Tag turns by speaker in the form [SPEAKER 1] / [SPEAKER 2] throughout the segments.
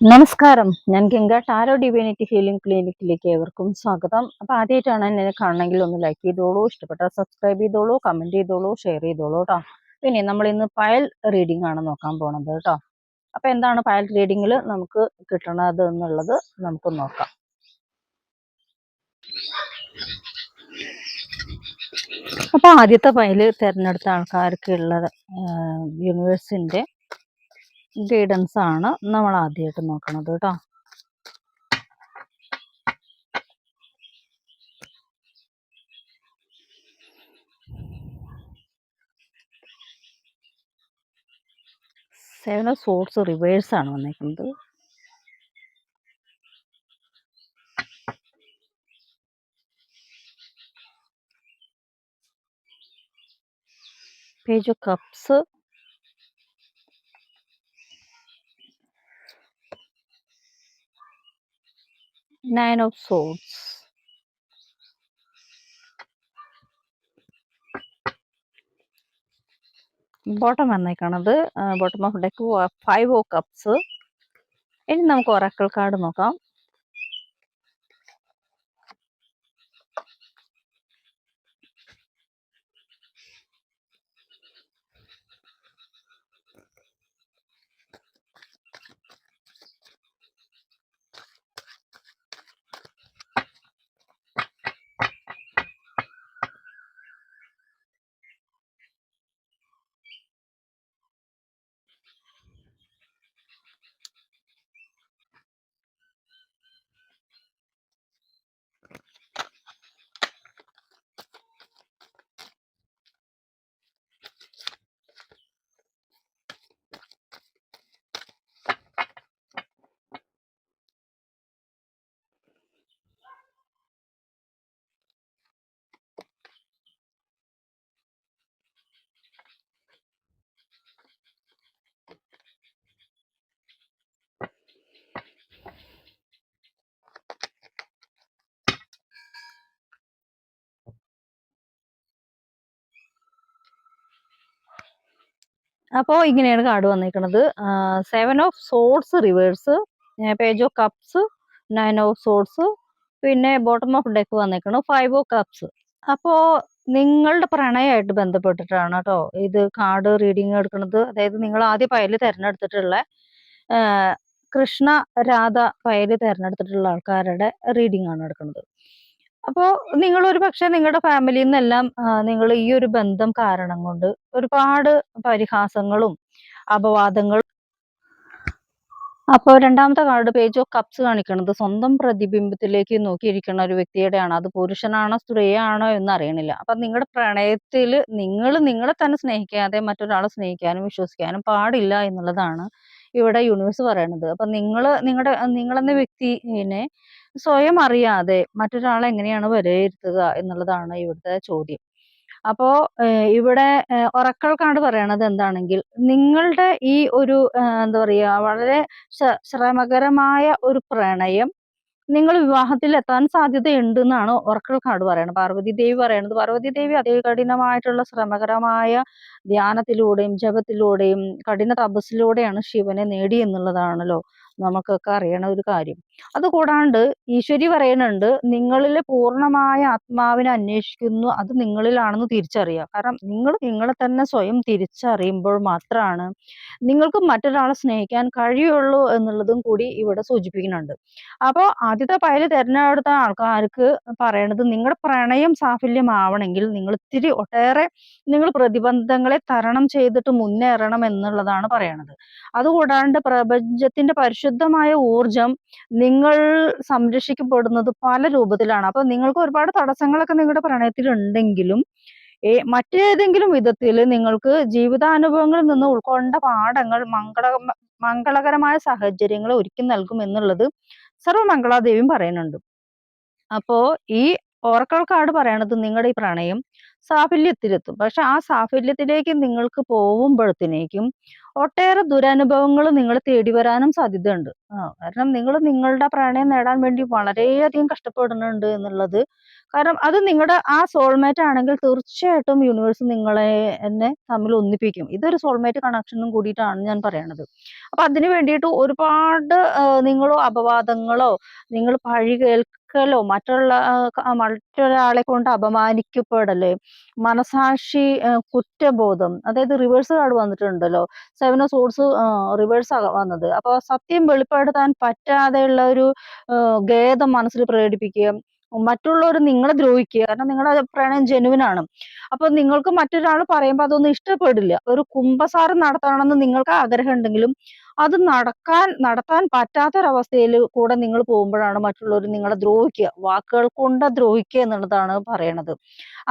[SPEAKER 1] നമസ്കാരം. ഞാൻ Ganga tarot divinity healing ക്ലിനിക്കിലേക്ക് ഏവർക്കും സ്വാഗതം. അപ്പൊ ആദ്യമായിട്ടാണ് എന്നെ കാണണമെങ്കിൽ ഒന്ന് ലൈക്ക് ചെയ്തോളൂ ഇഷ്ടപ്പെട്ട സബ്സ്ക്രൈബ് ചെയ്തോളൂ കമന്റ് ചെയ്തോളൂ ഷെയർ ചെയ്തോളൂ കേട്ടോ പിന്നെ നമ്മൾ ഇന്ന് പയൽ റീഡിംഗ് ആണ് നോക്കാൻ പോണത് കേട്ടോ അപ്പൊ എന്താണ് പയൽ റീഡിംഗിൽ നമുക്ക് കിട്ടണത് എന്നുള്ളത് നമുക്ക് നോക്കാം. അപ്പൊ ആദ്യത്തെ പയൽ തിരഞ്ഞെടുത്ത ആൾക്കാർക്ക് ഉള്ളത് യൂണിവേഴ്സിന്റെ ഗൈഡൻസ് ആണ് നമ്മൾ ആദ്യമായിട്ട് നോക്കണത് കേട്ടോ സോർട്സ് റിവേഴ്സ് ആണ് വന്നേക്കുന്നത്. Page cups nine of swords. Bottom വന്നേക്കണത്. Bottom of deck five of cups ഇനി നമുക്ക് ഒറക്കൾ കാർഡ് നോക്കാം. അപ്പോൾ ഇങ്ങനെയാണ് കാർഡ് വന്നിരിക്കുന്നത് seven of swords reverse page of cups nine of swords പിന്നെ ബോട്ടം ഓഫ് ഡെക്ക് വന്നിരിക്കുന്നത് ഫൈവ് ഓഫ് കപ്സ് അപ്പോൾ നിങ്ങളുടെ പ്രണയമായിട്ട് ബന്ധപ്പെട്ടിട്ടാണ് കേട്ടോ ഇത് കാർഡ് റീഡിങ് എടുക്കുന്നത് അതായത് നിങ്ങൾ ആദ്യ പയൽ തിരഞ്ഞെടുത്തിട്ടുള്ള കൃഷ്ണ രാധ പയൽ തിരഞ്ഞെടുത്തിട്ടുള്ള ആൾക്കാരുടെ റീഡിംഗ് ആണ് എടുക്കുന്നത് അപ്പോൾ നിങ്ങൾ ഒരു പക്ഷെ നിങ്ങളുടെ ഫാമിലിയിൽ നിന്നെല്ലാം നിങ്ങൾ ഈ ഒരു ബന്ധം കാരണം കൊണ്ട് ഒരുപാട് പരിഹാസങ്ങളും അപവാദങ്ങളും അപ്പോൾ രണ്ടാമത്തെ കാർഡ് പേജ് ഓഫ് കപ്സ് കാണിക്കുന്നത് സ്വന്തം പ്രതിബിംബത്തിലേക്ക് നോക്കിയിരിക്കുന്ന ഒരു വ്യക്തിയുടെയാണ്. അത് പുരുഷനാണോ സ്ത്രീയാണോ എന്ന് അറിയണില്ല അപ്പൊ നിങ്ങളുടെ പ്രണയത്തിൽ നിങ്ങൾ നിങ്ങളെ തന്നെ സ്നേഹിക്കാതെ മറ്റൊരാളെ സ്നേഹിക്കാനും വിശ്വസിക്കാനും പാടില്ല എന്നുള്ളതാണ് ഇവിടെ യൂണിവേഴ്സ് പറയണത്. അപ്പൊ നിങ്ങൾ നിങ്ങളുടെ നിങ്ങളെന്ന വ്യക്തിനെ സ്വയം അറിയാതെ മറ്റൊരാളെ എങ്ങനെയാണ് വിലയിരുത്തുക എന്നുള്ളതാണ് ഇവിടുത്തെ ചോദ്യം. അപ്പോ ഇവിടെ ഉറക്കൾക്കാണ് പറയണത് എന്താണെങ്കിൽ നിങ്ങളുടെ ഈ ഒരു എന്താ പറയാ വളരെ ശ്രമകരമായ ഒരു പ്രണയം നിങ്ങൾ വിവാഹത്തിൽ എത്താൻ സാധ്യതയുണ്ട് എന്നാണ് ഒറക്കൾ കാർഡ് പറയുന്നത് പാർവതി ദേവി പറയുന്നത് പാർവതി ദേവി അതേ കഠിനമായിട്ടുള്ള ശ്രമകരമായ ധ്യാനത്തിലൂടെയും ജപത്തിലൂടെയും കഠിന തപസ്സിലൂടെയാണ് ശിവനെ നേടിയെന്നുള്ളതാണല്ലോ നമുക്കൊക്കെ അറിയണ ഒരു കാര്യം. അതുകൂടാണ്ട് ഈശ്വരി പറയുന്നുണ്ട് നിങ്ങളിൽ പൂർണമായ ആത്മാവിനെ അന്വേഷിക്കുന്നു അത് നിങ്ങളിലാണെന്ന് തിരിച്ചറിയുക. കാരണം നിങ്ങൾ നിങ്ങളെ തന്നെ സ്വയം തിരിച്ചറിയുമ്പോൾ മാത്രമാണ് നിങ്ങൾക്ക് മറ്റൊരാളെ സ്നേഹിക്കാൻ കഴിയുള്ളൂ എന്നുള്ളതും കൂടി ഇവിടെ സൂചിപ്പിക്കുന്നുണ്ട്. അപ്പോൾ ആദ്യത്തെ പയൽ തിരഞ്ഞെടുത്ത ആൾക്കാർക്ക് പറയണത് നിങ്ങളുടെ പ്രണയം സാഫല്യമാവണമെങ്കിൽ നിങ്ങൾ ഇത്തിരി ഒട്ടേറെ നിങ്ങൾ പ്രതിബന്ധങ്ങളെ തരണം ചെയ്തിട്ട് മുന്നേറണം എന്നുള്ളതാണ് പറയണത്. അതുകൂടാണ്ട് പ്രപഞ്ചത്തിന്റെ പരിശുദ്ധമായ ഊർജം നിങ്ങൾ സംരക്ഷിക്കപ്പെടുന്നത് പല രൂപത്തിലാണ്. അപ്പൊ നിങ്ങൾക്ക് ഒരുപാട് തടസ്സങ്ങളൊക്കെ നിങ്ങളുടെ പ്രണയത്തിൽ ഉണ്ടെങ്കിലും മറ്റേതെങ്കിലും വിധത്തിൽ നിങ്ങൾക്ക് ജീവിതാനുഭവങ്ങളിൽ നിന്ന് ഉൾക്കൊണ്ട പാഠങ്ങൾ മംഗള മംഗളകരമായ സാഹചര്യങ്ങൾ ഒരുക്കി നൽകും എന്നുള്ളത് സർവമംഗളാദേവിയും പറയുന്നുണ്ട്. അപ്പോ ഈ ഓറക്കൾ കാർഡ് പറയണത് നിങ്ങളുടെ ഈ പ്രണയം സാഫല്യത്തിലെത്തും. പക്ഷെ ആ സാഫല്യത്തിലേക്ക് നിങ്ങൾക്ക് പോകുമ്പോഴത്തേക്കും ഒട്ടേറെ ദുരനുഭവങ്ങൾ നിങ്ങളെ തേടി വരാനും സാധ്യതയുണ്ട്. കാരണം നിങ്ങൾ നിങ്ങളുടെ പ്രണയം നേടാൻ വേണ്ടി വളരെയധികം കഷ്ടപ്പെടുന്നുണ്ട് എന്നുള്ളത്. കാരണം അത് നിങ്ങളുടെ ആ സോൾമേറ്റ് ആണെങ്കിൽ തീർച്ചയായിട്ടും യൂണിവേഴ്സ് നിങ്ങളെ എന്നെ തമ്മിൽ ഒന്നിപ്പിക്കും. ഇതൊരു സോൾമേറ്റ് കണക്ഷനും കൂടിയിട്ടാണ് ഞാൻ പറയണത്. അപ്പൊ അതിന് വേണ്ടിയിട്ട് ഒരുപാട് നിങ്ങളോ അപവാദങ്ങളോ നിങ്ങൾ പഴി കേൾക്കലോ മറ്റുള്ള മറ്റൊരാളെ കൊണ്ട് അപമാനിക്കപ്പെടൽ മനസാക്ഷി കുറ്റബോധം അതായത് റിവേഴ്സ് കാർഡ് വന്നിട്ടുണ്ടല്ലോ. സെവൻ ഓഫ് സോഴ്സ് റിവേഴ്സ് വന്നത്. അപ്പൊ സത്യം വെളിപ്പെടുത്താൻ പറ്റാതെയുള്ള ഒരു ഖേദം മനസ്സിൽ പ്രകടിപ്പിക്കുക മറ്റുള്ളവർ നിങ്ങളെ ദ്രോഹിക്കുക കാരണം നിങ്ങളുടെ പ്രണയം ജെനുവിൻ ആണ്. അപ്പൊ നിങ്ങൾക്ക് മറ്റൊരാൾ പറയുമ്പോൾ അതൊന്നും ഇഷ്ടപ്പെടില്ല. ഒരു കുംഭസാരം നടത്തണമെന്ന് നിങ്ങൾക്ക് ആഗ്രഹം ഉണ്ടെങ്കിലും അത് നടക്കാൻ നടത്താൻ പറ്റാത്തൊരവസ്ഥയിൽ കൂടെ നിങ്ങൾ പോകുമ്പോഴാണ് മറ്റുള്ളവർ നിങ്ങളെ ദ്രോഹിക്കുക. വാക്കുകൾ കൊണ്ട് ദ്രോഹിക്കുക എന്നുള്ളതാണ് പറയണത്.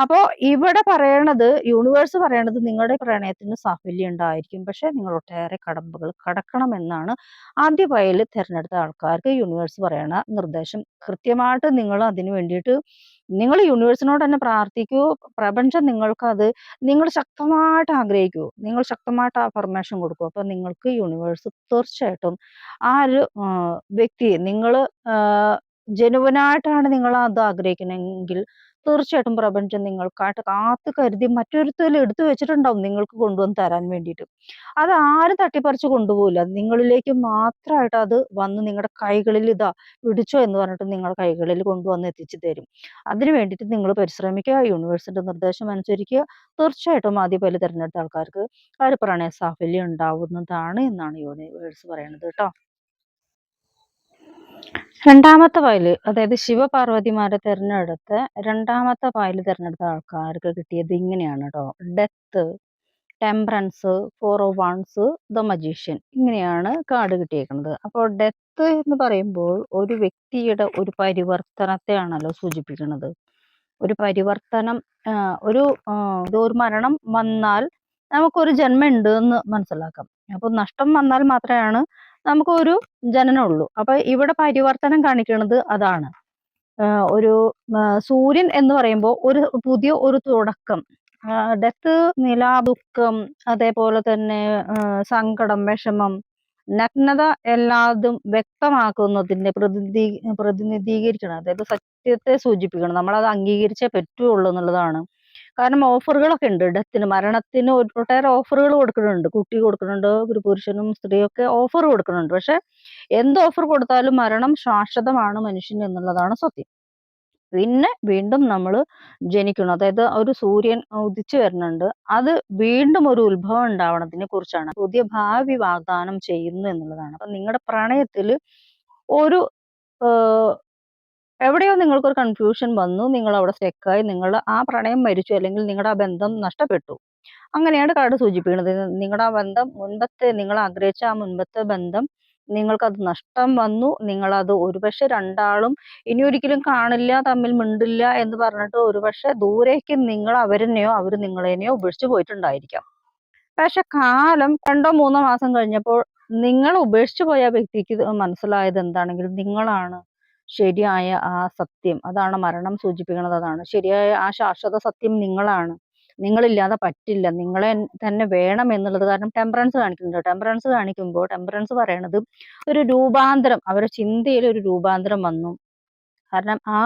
[SPEAKER 1] അപ്പോ ഇവിടെ പറയണത് യൂണിവേഴ്സ് പറയണത് നിങ്ങളുടെ പ്രണയത്തിന് സാഫല്യം ഉണ്ടായിരിക്കും. പക്ഷെ നിങ്ങൾ ഒട്ടേറെ കടമ്പകൾ കടക്കണമെന്നാണ് ആദ്യ പയൽ തിരഞ്ഞെടുത്ത ആൾക്കാർക്ക് യൂണിവേഴ്സ് പറയണ നിർദ്ദേശം. കൃത്യമായിട്ട് നിങ്ങൾ അതിനു വേണ്ടിയിട്ട് നിങ്ങൾ യൂണിവേഴ്സിനോട് തന്നെ പ്രാർത്ഥിക്കൂ. പ്രപഞ്ചം നിങ്ങൾക്ക് അത് നിങ്ങൾ ശക്തമായിട്ട് ആഗ്രഹിക്കൂ. നിങ്ങൾ ശക്തമായിട്ട് ആ അഫർമേഷൻ കൊടുക്കൂ. അപ്പൊ നിങ്ങൾക്ക് യൂണിവേഴ്സ് തീർച്ചയായിട്ടും ആ ഒരു വ്യക്തി നിങ്ങൾ ജനുവനായിട്ടാണ് നിങ്ങൾ അത് ആഗ്രഹിക്കണമെങ്കിൽ തീർച്ചയായിട്ടും പ്രപഞ്ചം നിങ്ങൾക്കായിട്ട് കാത്തു കരുതി മറ്റൊരുത്തരും എടുത്തു വെച്ചിട്ടുണ്ടാവും നിങ്ങൾക്ക് കൊണ്ടുവന്ന് തരാൻ വേണ്ടിയിട്ട്. അത് ആരും തട്ടിപ്പറിച്ച് കൊണ്ടുപോകില്ല നിങ്ങളിലേക്ക് മാത്രമായിട്ട് അത് വന്ന് നിങ്ങളുടെ കൈകളിൽ ഇതാ പിടിച്ചോ എന്ന് പറഞ്ഞിട്ട് നിങ്ങളുടെ കൈകളിൽ കൊണ്ടുവന്ന് എത്തിച്ചു തരും. അതിന് വേണ്ടിയിട്ട് നിങ്ങൾ പരിശ്രമിക്കുക യൂണിവേഴ്സിന്റെ നിർദ്ദേശം അനുസരിക്കുക. തീർച്ചയായിട്ടും ആദ്യ പല തിരഞ്ഞെടുത്ത ആൾക്കാർക്ക് ആ ഒരു സാഫല്യം ഉണ്ടാവുന്നതാണ് എന്നാണ് യൂണിവേഴ്സ് പറയുന്നത് കേട്ടോ. രണ്ടാമത്തെ വയൽ അതായത് ശിവപാർവതിമാരെ തിരഞ്ഞെടുത്ത് രണ്ടാമത്തെ വയൽ തിരഞ്ഞെടുത്ത ആൾക്കാർക്ക് കിട്ടിയത് ഇങ്ങനെയാണ് കേട്ടോ death temperance four of wands the magician ഇങ്ങനെയാണ് കാർഡ് കിട്ടിയേക്കുന്നത് അപ്പോൾ ഡെത്ത് എന്ന് പറയുമ്പോൾ ഒരു വ്യക്തിയുടെ ഒരു പരിവർത്തനത്തെയാണല്ലോ സൂചിപ്പിക്കുന്നത് ഒരു പരിവർത്തനം ഒരു ഒരു മരണം വന്നാൽ നമുക്കൊരു ജന്മം ഉണ്ട് എന്ന് മനസ്സിലാക്കാം. അപ്പൊ നഷ്ടം വന്നാൽ മാത്രമാണ് നമുക്കൊരു ജനനം ഉള്ളൂ അപ്പൊ ഇവിടെ പരിവർത്തനം കാണിക്കുന്നത് അതാണ്. ഒരു സൂര്യൻ എന്ന് പറയുമ്പോൾ ഒരു പുതിയ ഒരു തുടക്കം. ഡെത്ത് നില ദുഃഖം അതേപോലെ തന്നെ സങ്കടം വിഷമം നഗ്നത എല്ലാതും വ്യക്തമാക്കുന്നതിന്റെ പ്രതിനിധീ പ്രതിനിധീകരിക്കണം. അതായത് സത്യത്തെ സൂചിപ്പിക്കണം. നമ്മൾ അത് അംഗീകരിച്ചേ പറ്റുള്ളൂ എന്നുള്ളതാണ്. കാരണം ഓഫറുകളൊക്കെ ഉണ്ട്. ഡെത്തിന് മരണത്തിന് ഒട്ടേറെ ഓഫറുകൾ കൊടുക്കുന്നുണ്ട്. കുട്ടി കൊടുക്കുന്നുണ്ട് ഒരു പുരുഷനും സ്ത്രീയും ഒക്കെ ഓഫർ കൊടുക്കുന്നുണ്ട്. പക്ഷെ എന്ത് ഓഫർ കൊടുത്താലും മരണം ശാശ്വതമാണ് മനുഷ്യൻ എന്നുള്ളതാണ് സത്യം. പിന്നെ വീണ്ടും നമ്മൾ ജനിക്കണം അതായത് ഒരു സൂര്യൻ ഉദിച്ചു വരുന്നുണ്ട്. അത് വീണ്ടും ഒരു ഉത്ഭവം ഉണ്ടാവണതിനെ കുറിച്ചാണ്. പുതിയ ഭാവി വാഗ്ദാനം ചെയ്യുന്നു എന്നുള്ളതാണ്. അപ്പൊ നിങ്ങളുടെ പ്രണയത്തിൽ ഒരു എവിടെയോ നിങ്ങൾക്കൊരു കൺഫ്യൂഷൻ വന്നു. നിങ്ങൾ അവിടെ സ്റ്റെക്കായി നിങ്ങൾ ആ പ്രണയം മരിച്ചു. അല്ലെങ്കിൽ നിങ്ങളുടെ ആ ബന്ധം നഷ്ടപ്പെട്ടു. അങ്ങനെയാണ് കാർഡ് സൂചിപ്പിക്കുന്നത്. നിങ്ങളുടെ ആ ബന്ധം മുൻപത്തെ നിങ്ങൾ ആഗ്രഹിച്ച ആ മുൻപത്തെ ബന്ധം നിങ്ങൾക്കത് നഷ്ടം വന്നു. നിങ്ങളത് ഒരുപക്ഷെ രണ്ടാളും ഇനി ഒരിക്കലും കാണില്ല തമ്മിൽ മിണ്ടില്ല എന്ന് പറഞ്ഞിട്ട് ഒരുപക്ഷെ ദൂരേക്ക് നിങ്ങൾ അവരെന്നെയോ അവർ നിങ്ങളെന്നെയോ ഉപേക്ഷിച്ച് പോയിട്ടുണ്ടായിരിക്കാം. പക്ഷെ കാലം രണ്ടോ മൂന്നോ മാസം കഴിഞ്ഞപ്പോൾ നിങ്ങൾ ഉപേക്ഷിച്ചു പോയ വ്യക്തിക്ക് മനസ്സിലായത് എന്താണെങ്കിലും നിങ്ങളാണ് ശരിയായ ആ സത്യം. അതാണ് മരണം സൂചിപ്പിക്കുന്നത്. അതാണ്. ശരിയായ ആ ശാശ്വത സത്യം നിങ്ങളാണ്. നിങ്ങളില്ലാതെ പറ്റില്ല. നിങ്ങളെ തന്നെ വേണം എന്നുള്ളത്. കാരണം ടെമ്പറൻസ് കാണിക്കുന്നുണ്ട്. ടെമ്പറൻസ് കാണിക്കുമ്പോൾ ടെമ്പറൻസ് പറയണത് ഒരു രൂപാന്തരം അവരുടെ ചിന്തയിൽ ഒരു രൂപാന്തരം വന്നു. കാരണം ആ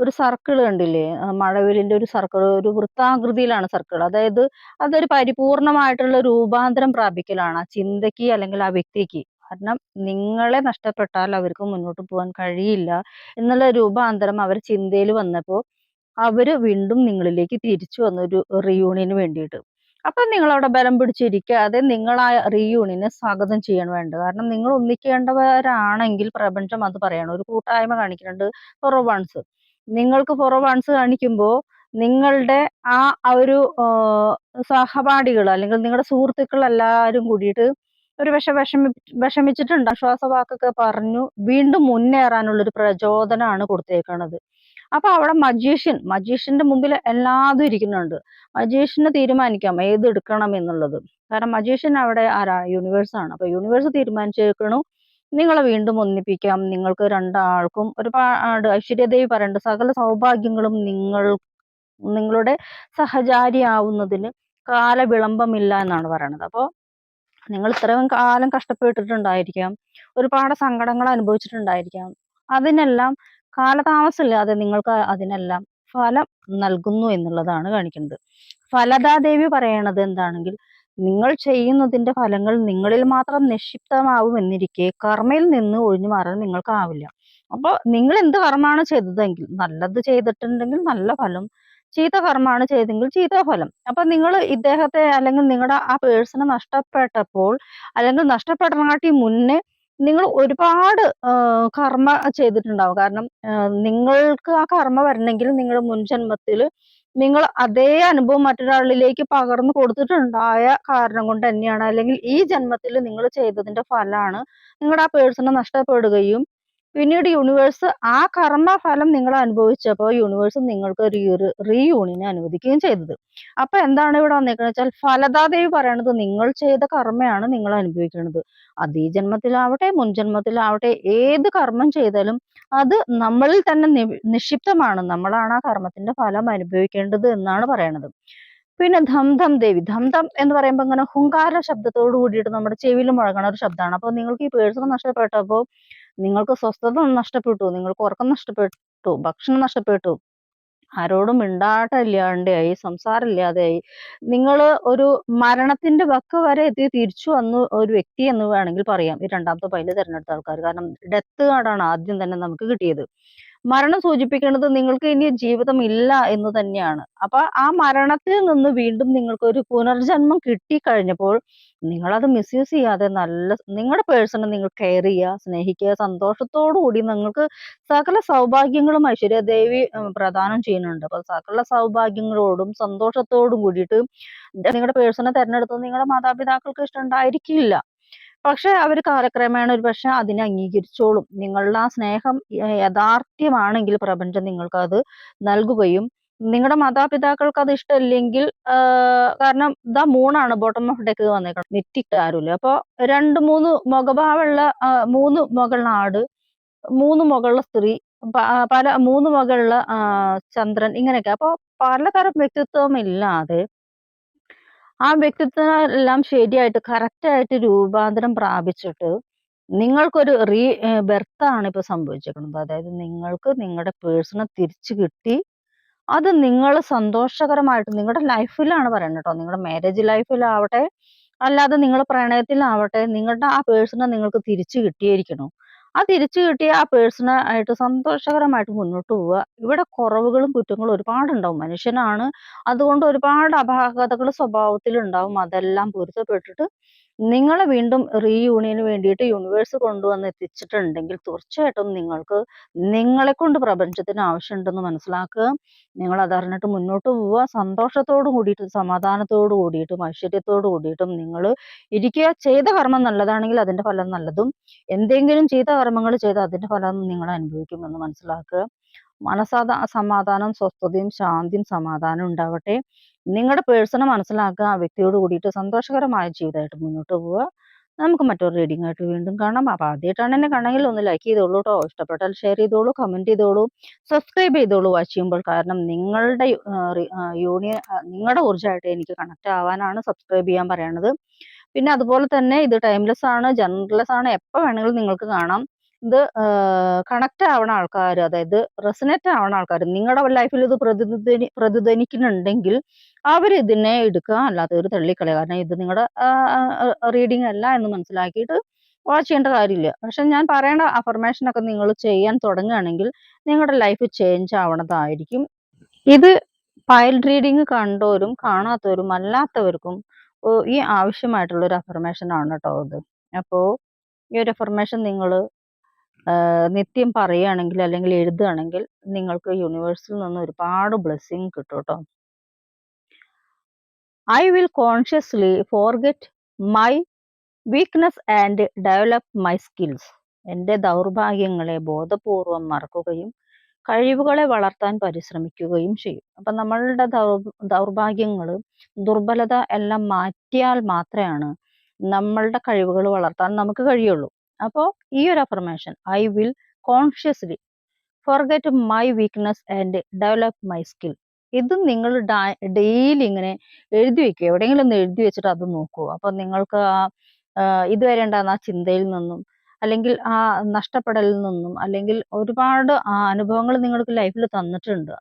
[SPEAKER 1] ഒരു സർക്കിൾ കണ്ടില്ലേ? മഴവിലിന്റെ ഒരു സർക്കിൾ ഒരു വൃത്താകൃതിയിലാണ് സർക്കിൾ അതായത് അതൊരു പരിപൂർണമായിട്ടുള്ള രൂപാന്തരം പ്രാപിക്കലാണ് ആ ചിന്തയ്ക്ക് അല്ലെങ്കിൽ ആ വ്യക്തിക്ക്. കാരണം നിങ്ങളെ നഷ്ടപ്പെട്ടാൽ അവർക്ക് മുന്നോട്ട് പോകാൻ കഴിയില്ല എന്നുള്ള രൂപാന്തരം അവർ ചിന്തയിൽ വന്നപ്പോൾ അവർ വീണ്ടും നിങ്ങളിലേക്ക് തിരിച്ചു വന്നു ഒരു റിയൂണിയന് വേണ്ടിയിട്ട്. അപ്പൊ നിങ്ങൾ അവിടെ ബലം പിടിച്ചിരിക്കാതെ നിങ്ങൾ ആ റിയൂണിനെ സ്വാഗതം ചെയ്യണം വേണ്ടത്. കാരണം നിങ്ങൾ ഒന്നിക്കേണ്ടവരാണെങ്കിൽ പ്രപഞ്ചം അത് പറയണം. ഒരു കൂട്ടായ്മ കാണിക്കുന്നുണ്ട് ഫൊറോവാൺസ് നിങ്ങൾക്ക് ഫൊറോവാൺസ് കാണിക്കുമ്പോൾ നിങ്ങളുടെ ആ ഒരു സഹപാഠികൾ അല്ലെങ്കിൽ നിങ്ങളുടെ സുഹൃത്തുക്കൾ എല്ലാവരും കൂടിയിട്ട് ഒരു വിഷ വിഷമി വിഷമിച്ചിട്ടുണ്ട്. ആശ്വാസവാക്കൊക്കെ പറഞ്ഞു. വീണ്ടും മുന്നേറാനുള്ളൊരു പ്രചോദനമാണ് കൊടുത്തേക്കുന്നത് അപ്പൊ അവിടെ മജീഷ്യൻ മജീഷ്യന്റെ മുമ്പിൽ എല്ലാതും ഇരിക്കുന്നുണ്ട്. മജീഷ്യനെ തീരുമാനിക്കാം ഏത് എടുക്കണം എന്നുള്ളത്. കാരണം മജീഷ്യൻ അവിടെ ആരാ? യൂണിവേഴ്സ് ആണ്. അപ്പൊ യൂണിവേഴ്സ് തീരുമാനിച്ചേക്കണു. നിങ്ങളെ വീണ്ടും ഒന്നിപ്പിക്കാം. നിങ്ങൾക്ക് രണ്ടാൾക്കും ഒരുപാട് ഐശ്വര്യദേവി പറയണ്ട. സകല സൗഭാഗ്യങ്ങളും നിങ്ങൾ നിങ്ങളുടെ സഹചാരിയാവുന്നതിന് കാലവിളംബമില്ല എന്നാണ് പറയണത്. അപ്പോൾ നിങ്ങൾ ഇത്രയും കാലം കഷ്ടപ്പെട്ടിട്ടുണ്ടായിരിക്കാം. ഒരുപാട് സങ്കടങ്ങൾ അനുഭവിച്ചിട്ടുണ്ടായിരിക്കാം. അതിനെല്ലാം കാലതാമസമില്ലാതെ നിങ്ങൾക്ക് അതിനെല്ലാം ഫലം നൽകുന്നു എന്നുള്ളതാണ് കാണിക്കുന്നത്. ഫലദാദേവി പറയണത് എന്താണെങ്കിൽ നിങ്ങൾ ചെയ്യുന്നതിന്റെ ഫലങ്ങൾ നിങ്ങളിൽ മാത്രം നിക്ഷിപ്തമാവും എന്നിരിക്കെ കർമ്മയിൽ നിന്ന് ഒഴിഞ്ഞു മാറാൻ നിങ്ങൾക്കാവില്ല. അപ്പോൾ നിങ്ങൾ എന്ത് കർമ്മമാണ് ചെയ്തതെങ്കിൽ നല്ലത് ചെയ്തിട്ടുണ്ടെങ്കിൽ നല്ല ഫലം ചീത്ത കർമ്മമാണ് ചെയ്തെങ്കിൽ ചീത്ത ഫലം അപ്പൊ നിങ്ങൾ ഇദ്ദേഹത്തെ അല്ലെങ്കിൽ നിങ്ങളുടെ ആ പേഴ്സണെ നഷ്ടപ്പെട്ടപ്പോൾ അല്ലെങ്കിൽ നഷ്ടപ്പെടാനാട്ടി മുന്നേ നിങ്ങൾ ഒരുപാട് കർമ്മ ചെയ്തിട്ടുണ്ടാവും. കാരണം നിങ്ങൾക്ക് ആ കർമ്മ വരണമെങ്കിൽ നിങ്ങളുടെ മുൻ ജന്മത്തിൽ നിങ്ങൾ അതേ അനുഭവം മറ്റൊരാളിലേക്ക് പകർന്നു കൊടുത്തിട്ടുണ്ടായ കാരണം കൊണ്ട് തന്നെയാണ്. അല്ലെങ്കിൽ ഈ ജന്മത്തിൽ നിങ്ങൾ ചെയ്തതിന്റെ ഫലമാണ് നിങ്ങളുടെ ആ പേഴ്സണെ നഷ്ടപ്പെടുകയും പിന്നീട് യൂണിവേഴ്സ് ആ കർമ്മഫലം നിങ്ങൾ അനുഭവിച്ചപ്പോൾ യൂണിവേഴ്സ് നിങ്ങൾക്ക് ഒരു റീയൂണിയനെ അനുവദിക്കുകയും ചെയ്തത്. അപ്പൊ എന്താണ് ഇവിടെ വന്നേക്കുന്നത് വെച്ചാൽ ഫലദാദേവി പറയണത് നിങ്ങൾ ചെയ്ത കർമ്മയാണ് നിങ്ങൾ അനുഭവിക്കുന്നത് അത് ഈ ജന്മത്തിലാവട്ടെ മുൻ ജന്മത്തിലാവട്ടെ ഏത് കർമ്മം ചെയ്താലും അത് നമ്മളിൽ തന്നെ നിക്ഷിപ്തമാണ്. നമ്മളാണ് ആ കർമ്മത്തിന്റെ ഫലം അനുഭവിക്കേണ്ടത് എന്നാണ് പറയണത്. പിന്നെ ധം ധം ദേവി. ധം ധം എന്ന് പറയുമ്പോൾ ഇങ്ങനെ ഹുങ്കാര ശബ്ദത്തോട് കൂടിയിട്ട് നമ്മുടെ ചെവിയിൽ മുഴങ്ങണ ഒരു ശബ്ദമാണ്. അപ്പോൾ നിങ്ങൾക്ക് ഈ പേഴ്സൺ നഷ്ടപ്പെട്ടപ്പോൾ നിങ്ങൾക്ക് സ്വസ്ഥത നഷ്ടപ്പെട്ടു നിങ്ങൾക്ക് ഉറക്കം നഷ്ടപ്പെട്ടു ഭക്ഷണം നഷ്ടപ്പെട്ടു. ആരോടും മിണ്ടാട്ടമില്ലാണ്ടായി സംസാരമില്ലാതെയായി. നിങ്ങൾ ഒരു മരണത്തിന്റെ വക്ക വരെ എത്തി തിരിച്ചു വന്ന ഒരു വ്യക്തി എന്ന് വേണമെങ്കിൽ പറയാം. ഈ രണ്ടാമത്തെ പൈൽ തിരഞ്ഞെടുത്ത ആൾക്കാർ കാരണം ഡെത്ത് കാർഡാണ് ആദ്യം തന്നെ നമുക്ക് കിട്ടിയത്. മരണം സൂചിപ്പിക്കുന്നത് നിങ്ങൾക്ക് ഇനി ജീവിതം ഇല്ല എന്ന് തന്നെയാണ്. അപ്പൊ ആ മരണത്തിൽ നിന്ന് വീണ്ടും നിങ്ങൾക്ക് ഒരു പുനർജന്മം കിട്ടിക്കഴിഞ്ഞപ്പോൾ നിങ്ങളത് മിസ്യൂസ് ചെയ്യാതെ നല്ല നിങ്ങളുടെ പേഴ്സണെ നിങ്ങൾ കെയർ ചെയ്യുക സ്നേഹിക്കുക സന്തോഷത്തോടു കൂടി നിങ്ങൾക്ക് സകല സൗഭാഗ്യങ്ങളും ഐശ്വര്യദേവി പ്രദാനം ചെയ്യുന്നുണ്ട്. അപ്പൊ സകല സൗഭാഗ്യങ്ങളോടും സന്തോഷത്തോടും കൂടിയിട്ട് നിങ്ങളുടെ പേഴ്സണെ തെരഞ്ഞെടുത്തത് നിങ്ങളുടെ മാതാപിതാക്കൾക്ക് ഇഷ്ടം ഉണ്ടായിരിക്കില്ല. പക്ഷെ അവർ കാലക്രമേണ ഒരു പക്ഷെ അതിനെ അംഗീകരിച്ചോളും. നിങ്ങളുടെ ആ സ്നേഹം യഥാർത്ഥ്യമാണെങ്കിൽ പ്രപഞ്ചം നിങ്ങൾക്ക് അത് നൽകുകയും നിങ്ങളുടെ മാതാപിതാക്കൾക്ക് അത് ഇഷ്ടമില്ലെങ്കിൽ കാരണം ദ മൂണാണ് ബോട്ടം ഓഫ് ഡെക്ക് വന്നേക്കണം നെറ്റിട്ട് ആരുമില്ല. അപ്പോൾ രണ്ട് മൂന്ന് മുഖഭാവമുള്ള മൂന്ന് മുകളുള്ള ആട് മൂന്ന് മുകളുള്ള സ്ത്രീ പല മൂന്ന് മുകളുള്ള ചന്ദ്രൻ ഇങ്ങനെയൊക്കെ. അപ്പോൾ പലതരം വ്യക്തിത്വം ഇല്ലാതെ ആ വ്യക്തിത്വം എല്ലാം ശരിയായിട്ട് കറക്റ്റായിട്ട് രൂപാന്തരം പ്രാപിച്ചിട്ട് നിങ്ങൾക്കൊരു റീ ബെർത്ത് ആണ് ഇപ്പൊ സംഭവിച്ചിരിക്കുന്നത്. അതായത് നിങ്ങൾക്ക് നിങ്ങളുടെ പേഴ്സണെ തിരിച്ചു കിട്ടി അത് നിങ്ങൾ സന്തോഷകരമായിട്ട് നിങ്ങളുടെ ലൈഫിലാണ് പറയുന്നത് കേട്ടോ നിങ്ങളുടെ മാരേജ് ലൈഫിലാവട്ടെ അല്ലാതെ നിങ്ങൾ പ്രണയത്തിലാവട്ടെ നിങ്ങളുടെ ആ പേഴ്സണെ നിങ്ങൾക്ക് തിരിച്ചു കിട്ടിയിരിക്കണം ആ തിരിച്ചു കിട്ടിയ ആ പേഴ്സണായിട്ട് സന്തോഷകരമായിട്ട് മുന്നോട്ട് പോവുക. ഇവിടെ കുറവുകളും കുറ്റങ്ങളും ഒരുപാട് ഉണ്ടാവും മനുഷ്യനാണ്. അതുകൊണ്ട് ഒരുപാട് അപാകതകൾ സ്വഭാവത്തിൽ ഉണ്ടാവും അതെല്ലാം പൊരുത്തപ്പെട്ടിട്ട് നിങ്ങളെ വീണ്ടും റീയൂണിയന് വേണ്ടിയിട്ട് യൂണിവേഴ്സ് കൊണ്ടുവന്ന് എത്തിച്ചിട്ടുണ്ടെങ്കിൽ തീർച്ചയായിട്ടും നിങ്ങൾക്ക് നിങ്ങളെ കൊണ്ട് പ്രപഞ്ചത്തിന് ആവശ്യമുണ്ടെന്ന് മനസ്സിലാക്കുക. നിങ്ങൾ അതറിഞ്ഞിട്ട് മുന്നോട്ട് പോവുക. സന്തോഷത്തോടു കൂടിയിട്ട് സമാധാനത്തോടു കൂടിയിട്ടും ഐശ്വര്യത്തോടു കൂടിയിട്ടും നിങ്ങൾ ഇരിക്കുക. ചെയ്ത കർമ്മം നല്ലതാണെങ്കിൽ അതിന്റെ ഫലം നല്ലതും. എന്തെങ്കിലും ചെയ്ത കർമ്മങ്ങൾ ചെയ്ത് അതിന്റെ ഫലം നിങ്ങൾ അനുഭവിക്കുമെന്ന് മനസ്സിലാക്കുക. മനസ്സാ സമാധാനം സ്വസ്ഥതയും ശാന്തിയും സമാധാനം ഉണ്ടാവട്ടെ. നിങ്ങളുടെ പേഴ്സണെ മനസ്സിലാക്കുക ആ വ്യക്തിയോട് കൂടിയിട്ട് സന്തോഷകരമായ ജീവിതമായിട്ട് മുന്നോട്ട് പോവുക. നമുക്ക് മറ്റൊരു റീഡിംഗ് ആയിട്ട് വീണ്ടും കാണാം. അപ്പോൾ ആദ്യമായിട്ടാണ് എന്നെ കാണെങ്കിൽ ഒന്ന് ലൈക്ക് ചെയ്തോളൂ കേട്ടോ ഇഷ്ടപ്പെട്ടാൽ ഷെയർ ചെയ്തോളൂ കമന്റ് ചെയ്തോളൂ സബ്സ്ക്രൈബ് ചെയ്തോളൂ വാച്ച് ചെയ്യുമ്പോൾ കാരണം നിങ്ങളുടെ യൂണിയൻ നിങ്ങളുടെ ഊർജമായിട്ട് എനിക്ക് കണക്ട് ആവാനാണ് സബ്സ്ക്രൈബ് ചെയ്യാൻ പറയണത്. പിന്നെ അതുപോലെ തന്നെ ഇത് ടൈംലെസ് ആണ് ജനറൽലെസ് ആണ്. എപ്പോൾ വേണമെങ്കിലും നിങ്ങൾക്ക് കാണാം. ഇത് കണക്ട് ആവണ ആൾക്കാർ അതായത് റെസനേറ്റ് ആവണ ആൾക്കാർ നിങ്ങളുടെ ലൈഫിൽ ഇത് പ്രതിധ്വനി പ്രതിധ്വനിക്കുന്നുണ്ടെങ്കിൽ അവർ ഇതിനെ എടുക്കുക ഒരു തള്ളിക്കളയുക കാരണം ഇത് നിങ്ങളുടെ റീഡിംഗ് അല്ല എന്ന് മനസ്സിലാക്കിയിട്ട് വാച്ച് ചെയ്യേണ്ട കാര്യമില്ല. പക്ഷെ ഞാൻ പറയേണ്ട അഫർമേഷൻ ഒക്കെ നിങ്ങൾ ചെയ്യാൻ തുടങ്ങുകയാണെങ്കിൽ നിങ്ങളുടെ ലൈഫ് ചേഞ്ച് ആവണതായിരിക്കും. ഇത് ഫയൽ റീഡിങ് കണ്ടവരും കാണാത്തവരും അല്ലാത്തവർക്കും ഈ ആവശ്യമായിട്ടുള്ള ഒരു അഫർമേഷൻ ആണ് കേട്ടോ ഇത്. അപ്പോൾ ഈ ഒരു അഫർമേഷൻ നിങ്ങൾ നിത്യം പറയുകയാണെങ്കിൽ അല്ലെങ്കിൽ എഴുതുകയാണെങ്കിൽ നിങ്ങൾക്ക് യൂണിവേഴ്സിൽ നിന്ന് ഒരുപാട് ബ്ലെസ്സിങ് കിട്ടും കേട്ടോ I will consciously forget my weakness and develop my skills എന്റെ ദൗർഭാഗ്യങ്ങളെ ബോധപൂർവം മറക്കുകയും കഴിവുകളെ വളർത്താൻ പരിശ്രമിക്കുകയും ചെയ്യും. അപ്പം നമ്മളുടെ ദൗർ ദൗർഭാഗ്യങ്ങൾ ദുർബലത എല്ലാം മാറ്റിയാൽ മാത്രമാണ് നമ്മളുടെ കഴിവുകൾ വളർത്താൻ നമുക്ക് കഴിയുള്ളൂ. അപ്പോൾ ഈ ഒരു affirmation I will consciously forget my weakness and develop my skill ഇത് നിങ്ങൾ ഡെയിലി ഇങ്ങനെ എഴുതി വെക്കുക. എവിടെയെങ്കിലും ഒന്ന് എഴുതി വെച്ചിട്ട് അത് നോക്കൂ അപ്പം നിങ്ങൾക്ക് ആ ഇതുവരെ ഉണ്ടാകുന്ന ആ ചിന്തയിൽ നിന്നും അല്ലെങ്കിൽ ആ നഷ്ടപ്പെടലിൽ നിന്നും അല്ലെങ്കിൽ ഒരുപാട് അനുഭവങ്ങൾ നിങ്ങൾക്ക് ലൈഫിൽ തന്നിട്ടുണ്ട്.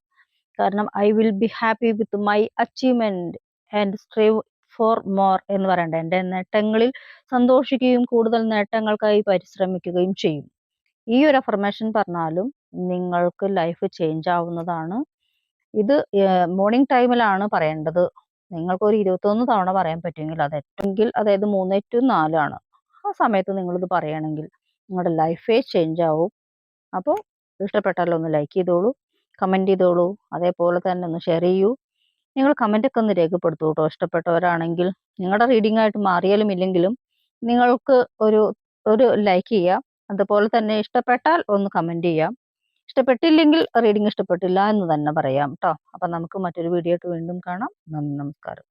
[SPEAKER 1] കാരണം I will be happy with my achievement and strive for more എന്ന് പറയണ്ട. എന്റെ നേട്ടങ്ങളിൽ സന്തോഷിക്കുകയും കൂടുതൽ നേട്ടങ്ങൾക്കായി പരിശ്രമിക്കുകയും ചെയ്യും. ഈ ഒരു അഫർമേഷൻ പറഞ്ഞാലും നിങ്ങൾക്ക് ലൈഫ് ചേഞ്ച് ആവുന്നതാണ്. ഇത് മോർണിംഗ് ടൈമിലാണ് പറയേണ്ടത്. നിങ്ങൾക്ക് ഒരു ഇരുപത്തൊന്ന് തവണ പറയാൻ പറ്റുമെങ്കിൽ അത് ഏറ്റെങ്കിൽ അതായത് മൂന്ന് ടു നാലാണ് ആ സമയത്ത് നിങ്ങളിത് പറയുകയാണെങ്കിൽ നിങ്ങളുടെ ലൈഫേ ചേഞ്ച് ആവും. അപ്പോൾ ഇഷ്ടപ്പെട്ടാലൊന്ന് ലൈക്ക് ചെയ്തോളൂ കമന്റ് ചെയ്തോളൂ അതേപോലെ തന്നെ ഒന്ന് ഷെയർ ചെയ്യൂ. നിങ്ങൾ കമന്റൊക്കെ ഒന്ന് രേഖപ്പെടുത്തു കേട്ടോ ഇഷ്ടപ്പെട്ടവരാണെങ്കിൽ നിങ്ങളുടെ റീഡിംഗ് ആയിട്ട് മാറിയാലും ഇല്ലെങ്കിലും നിങ്ങൾക്ക് ഒരു ഒരു ലൈക്ക് ചെയ്യാം. അതുപോലെ തന്നെ ഇഷ്ടപ്പെട്ടാൽ ഒന്ന് കമന്റ് ചെയ്യാം. ഇഷ്ടപ്പെട്ടില്ലെങ്കിൽ റീഡിംഗ് ഇഷ്ടപ്പെട്ടില്ല എന്ന് തന്നെ പറയാം കേട്ടോ അപ്പം നമുക്ക് മറ്റൊരു വീഡിയോ ആയിട്ട് വീണ്ടും കാണാം. നന്ദി നമസ്കാരം.